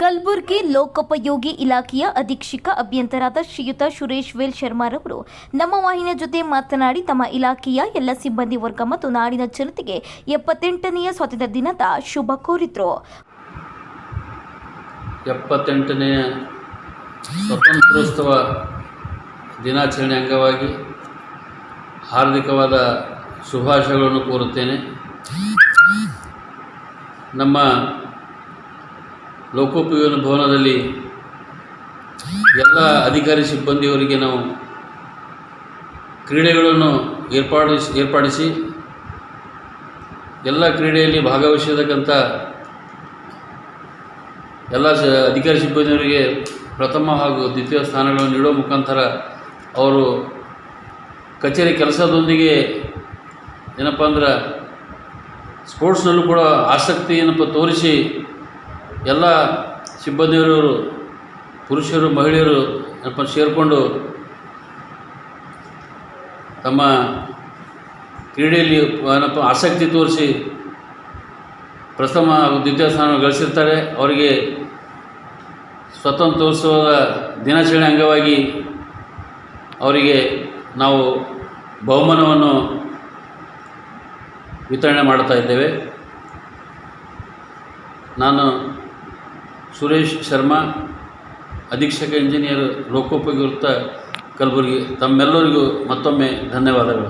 ಕಲಬುರಗಿ ಲೋಕೋಪಯೋಗಿ ಇಲಾಖೆಯ ಅಧೀಕ್ಷಕ ಅಭಿಯಂತರಾದ ಶ್ರೀಯುತ ಸುರೇಶ್ ವೇಲ್ ಶರ್ಮಾರವರು ನಮ್ಮ ವಾಹಿನಿಯ ಜೊತೆ ಮಾತನಾಡಿ ತಮ್ಮ ಇಲಾಖೆಯ ಎಲ್ಲ ಸಿಬ್ಬಂದಿ ವರ್ಗ ಮತ್ತು ನಾಡಿನ ಜನತೆಗೆ ಎಪ್ಪತ್ತೆಂಟನೆಯ ಸ್ವಾತಂತ್ರ್ಯ ದಿನದ ಶುಭ ಕೋರಿದ್ರು. ಎಪ್ಪತ್ತೆಂಟನೆಯ ಸ್ವತಂತ್ರೋತ್ಸವ ದಿನಾಚರಣೆ ಅಂಗವಾಗಿ ಹಾರ್ದಿಕವಾದ ಶುಭಾಶಯಗಳನ್ನು ಕೋರುತ್ತೇನೆ. ನಮ್ಮ ಲೋಕೋಪಯೋಗಿ ಭವನದಲ್ಲಿ ಎಲ್ಲ ಅಧಿಕಾರಿ ಸಿಬ್ಬಂದಿಯವರಿಗೆ ನಾವು ಕ್ರೀಡೆಗಳನ್ನು ಏರ್ಪಾಡಿಸಿ, ಏರ್ಪಡಿಸಿ ಎಲ್ಲ ಕ್ರೀಡೆಯಲ್ಲಿ ಭಾಗವಹಿಸತಕ್ಕಂಥ ಎಲ್ಲ ಸ, ಅಧಿಕಾರಿ ಸಿಬ್ಬಂದಿಯವರಿಗೆ ಪ್ರಥಮ ಹಾಗೂ ದ್ವಿತೀಯ ಸ್ಥಾನಗಳನ್ನು ನೀಡುವ ಮುಖಾಂತರ ಅವರು ಕಚೇರಿ ಕೆಲಸದೊಂದಿಗೆ ಏನಪ್ಪ ಅಂದ್ರೆ ಸ್ಪೋರ್ಟ್ಸ್ನಲ್ಲೂ ಕೂಡ ಆಸಕ್ತಿ ಏನಪ್ಪ ತೋರಿಸಿ ಎಲ್ಲ ಸಿಬ್ಬಂದಿಯವರು, ಪುರುಷರು, ಮಹಿಳೆಯರು ಏನಪ್ಪ ಸೇರಿಕೊಂಡು ತಮ್ಮ ಕ್ರೀಡೆಯಲ್ಲಿ ಏನಪ್ಪ, ಆಸಕ್ತಿ ತೋರಿಸಿ ಪ್ರಥಮ ಹಾಗೂ ದ್ವಿತೀಯ ಸ್ಥಾನ ಗಳಿಸಿರ್ತಾರೆ. ಅವರಿಗೆ ಸ್ವಾತಂತ್ರ್ಯೋತ್ಸವದ ದಿನಾಚರಣೆ ಅಂಗವಾಗಿ ಅವರಿಗೆ ನಾವು ಬಹುಮಾನವನ್ನು ವಿತರಣೆ ಮಾಡ್ತಾ ಇದ್ದೇವೆ. ನಾನು ಸುರೇಶ್ ಶರ್ಮಾ ಅಧೀಕ್ಷಕ ಇಂಜಿನಿಯರ್ ಲೋಕೋಪಯೋಗಿ ವೃತ್ತ ಕಲಬುರಗಿ ತಮ್ಮೆಲ್ಲರಿಗೂ ಮತ್ತೊಮ್ಮೆ ಧನ್ಯವಾದಗಳು.